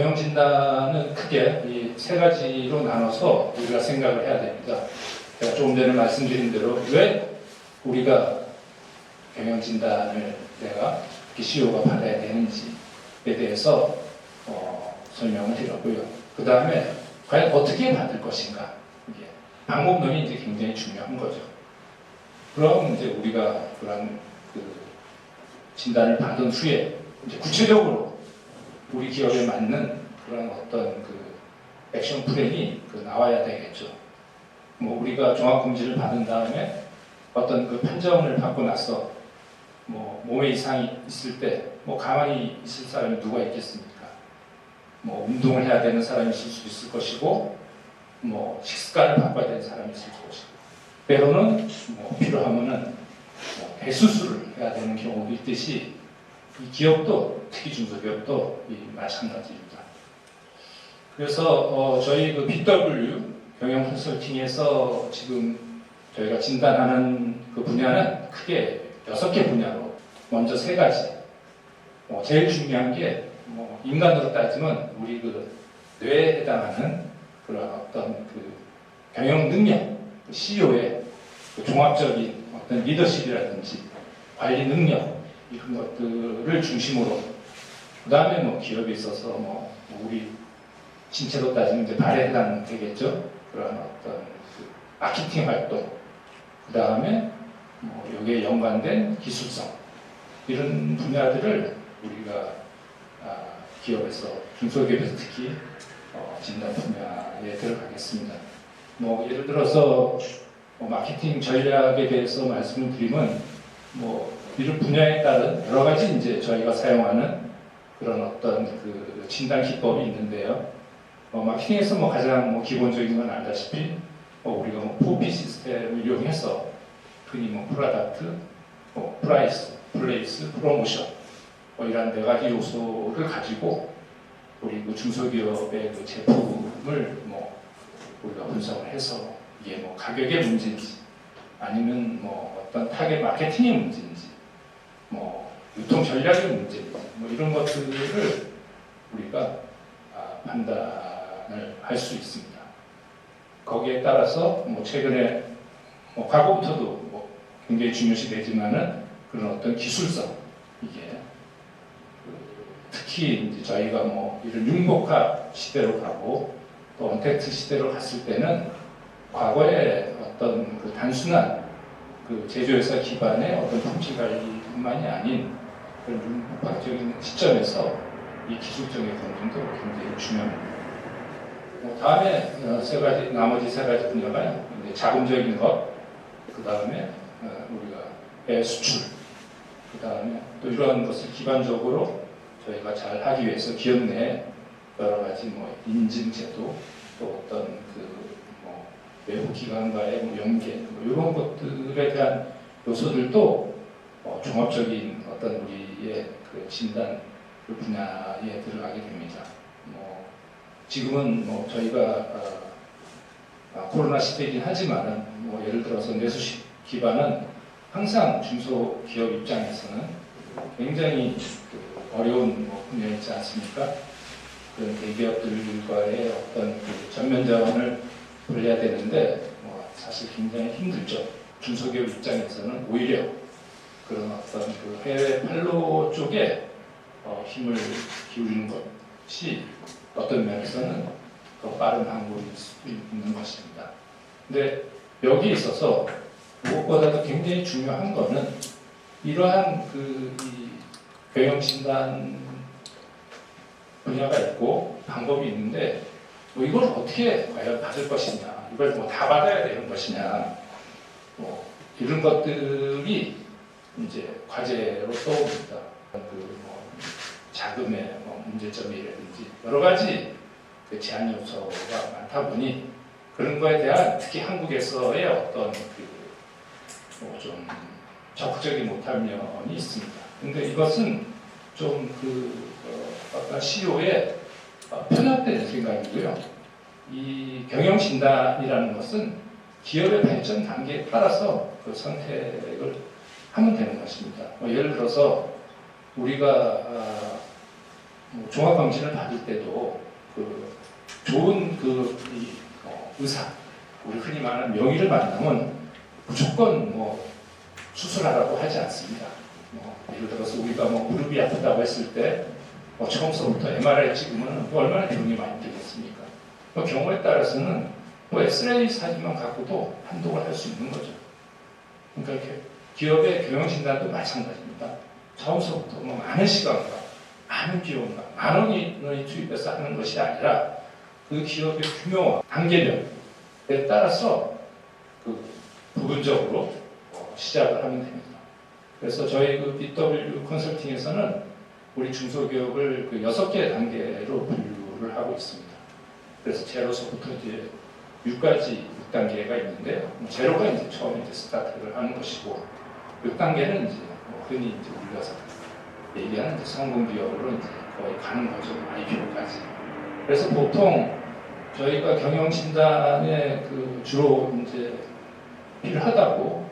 경영 진단은 크게 이 세 가지로 나눠서 우리가 생각을 해야 됩니다. 제가 조금 전에 말씀드린 대로 왜 우리가 경영 진단을 내가 CEO가 받아야 되는지에 대해서 어, 설명을 드렸고요. 그 다음에 과연 어떻게 받을 것인가 이게 방법론이 이제 굉장히 중요한 거죠. 그럼 이제 우리가 그런 그 진단을 받은 후에 이제 구체적으로 우리 기업에 맞는 그런 어떤 그 액션 플랜이 그 나와야 되겠죠. 뭐 우리가 종합금지를 받은 다음에 어떤 그 판정을 받고 나서 뭐 몸에 이상이 있을 때 뭐 가만히 있을 사람이 누가 있겠습니까? 뭐 운동을 해야 되는 사람이 있을 수 있을 것이고 뭐 식습관을 바꿔야 되는 사람이 있을 것이고 때로는 뭐 필요하면은 뭐 배수술을 해야 되는 경우도 있듯이 이 기업도 특히 중소기업도 이 마찬가지입니다. 그래서 어, 저희 그 BW 경영 컨설팅에서 지금 저희가 진단하는 그 분야는 크게 여섯 개 분야로 먼저 세 가지. 어, 제일 중요한 게 뭐 인간으로 따지면 우리 그 뇌에 해당하는 그런 어떤 그 경영 능력, 그 CEO의 그 종합적인 어떤 리더십이라든지 관리 능력 이런 것들을 중심으로 그 다음에 뭐 기업에 있어서 뭐 우리 신체로 따지면 이제 발에 해당 되겠죠. 그런 어떤 그 마케팅 활동, 그 다음에 뭐 여기에 연관된 기술성 이런 분야들을 우리가 아, 기업에서 중소기업에서 특히 어, 진단 분야에 들어가겠습니다. 뭐 예를 들어서 뭐 마케팅 전략에 대해서 말씀을 드리면 뭐 이런 분야에 따른 여러 가지 이제 저희가 사용하는 그런 어떤 그 진단 기법이 있는데요. 어, 마케팅에서 뭐 가장 뭐 기본적인 건 알다시피 뭐 우리가 뭐 포피 시스템을 이용해서 흔히 뭐 프로덕트, 뭐 프라이스, 플레이스, 프로모션 뭐 이런 네 가지 요소를 가지고 우리 그 중소기업의 그 제품을 뭐 우리가 분석을 해서 이게 뭐 가격의 문제인지 아니면 뭐 어떤 타겟 마케팅의 문제인지 뭐 유통 전략의 문제인지 뭐 이런 것들을 우리가 아, 판단을 할 수 있습니다. 거기에 따라서 뭐 최근에 뭐 과거부터도 뭐 굉장히 중요시 되지만은 그런 어떤 기술성 이게 그 특히 이제 저희가 뭐 이런 융복화 시대로 가고 또 언택트 시대로 갔을 때는 과거에 어떤 그 단순한 그 제조회사 기반의 어떤 품질 관리뿐만이 아닌 그런 융복화적인 시점에서 이 기술적인 검증도 굉장히 중요합니다. 뭐 다음에 어, 세 가지 나머지 세 가지 분야가 이제 자금적인 것, 그 다음에 어, 우리가 배 수출, 그 다음에 또 이러한 것을 기반적으로 저희가 잘 하기 위해서 기업 내에 여러 가지 뭐 인증제도 또 어떤 그뭐 외부 기관과의 뭐 연계 뭐 이런 것들에 대한 요소들도 어, 종합적인 어떤 우리의 그 진단 그 분야에 들어가게 됩니다. 뭐 지금은 뭐 저희가 어, 아, 코로나 시대이긴 하지만은 뭐 예를 들어서 내수식 기반은 항상 중소기업 입장에서는 굉장히 그 어려운 뭐 분야이지 않습니까? 그 대기업들과의 어떤 그 전면 자원을 벌려야 되는데 뭐 사실 굉장히 힘들죠. 중소기업 입장에서는 오히려 그런 어떤 그 해외 판로 쪽에 어, 힘을 기울이는 것이 어떤 면에서는 더 빠른 방법일 수 있는 것입니다. 근데 여기 있어서 무엇보다도 굉장히 중요한 거는 이러한 그이 경영 진단 분야가 있고 방법이 있는데 뭐 이걸 어떻게 과연 받을 것이냐, 이걸 뭐 다 받아야 되는 것이냐, 뭐 이런 것들이 이제 과제로 떠오릅니다. 그뭐 자금의 뭐 문제점이라든지 여러 가지 그 제한 요소가 많다 보니 그런 거에 대한 특히 한국에서의 어떤 그 뭐 좀 적극적이 못한 면이 있습니다. 근데 이것은 좀그 어, 어떤 CEO의 어, 편협된 생각이고요. 이 경영 진단이라는 것은 기업의 발전 단계에 따라서 그 선택을 하면 되는 것입니다. 뭐 예를 들어서 우리가 아, 뭐 종합검진을 받을 때도 그 좋은 그 이, 어, 의사, 우리 흔히 말하는 명의를 만나면 무조건 뭐 수술하라고 하지 않습니다. 뭐 예를 들어서 우리가 뭐 무릎이 아프다고 했을 때 뭐 처음서부터 MRI 찍으면 뭐 얼마나 돈이 많이 들겠습니까? 뭐 경우에 따라서는 뭐 엑스레이 사진만 갖고도 판독을 할 수 있는 거죠. 그러니까 이렇게 기업의 경영 진단도 마찬가지입니다. 처음서부터 뭐 많은 시간과 많은 비용과 많은 원이 투입해서 하는 것이 아니라 그 기업의 규모와 단계별에 따라서 그 부분적으로 어, 시작을 하면 됩니다. 그래서 저희 그 BW 컨설팅에서는 우리 중소기업을 그 여섯 개 단계로 분류를 하고 있습니다. 그래서 제로서부터 이제 6까지 6단계가 있는데 뭐 제로가 이제 처음에 이제 스타트를 하는 것이고 6단계는 이제 뭐 흔히 이제 우리가 얘기하는 이제 성공 기업으로 이제 거의 가는 거죠. IPO까지. 그래서 보통 저희가 경영 진단에 그 주로 이제 필요하다고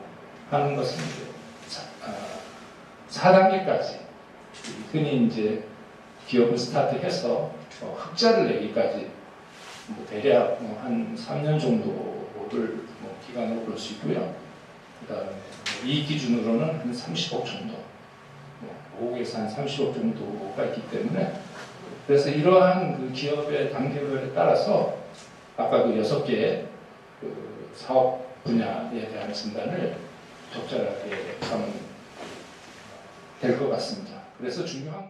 하는 것은 이제 사, 아, 4단계까지 흔히 이제 기업을 스타트해서 어, 흑자를 내기까지 뭐 대략 뭐 한 3년 정도를 뭐 기간으로 볼 수 있고요. 그다음에 이 기준으로는 한 30억 정도, 뭐 5억에서 한 30억 정도가 있기 때문에 그래서 이러한 그 기업의 단계별에 따라서 아까 그 여섯 개의 그 사업 분야에 대한 진단을 적절하게 하면 될 것 같습니다. 그래서 중요한 것.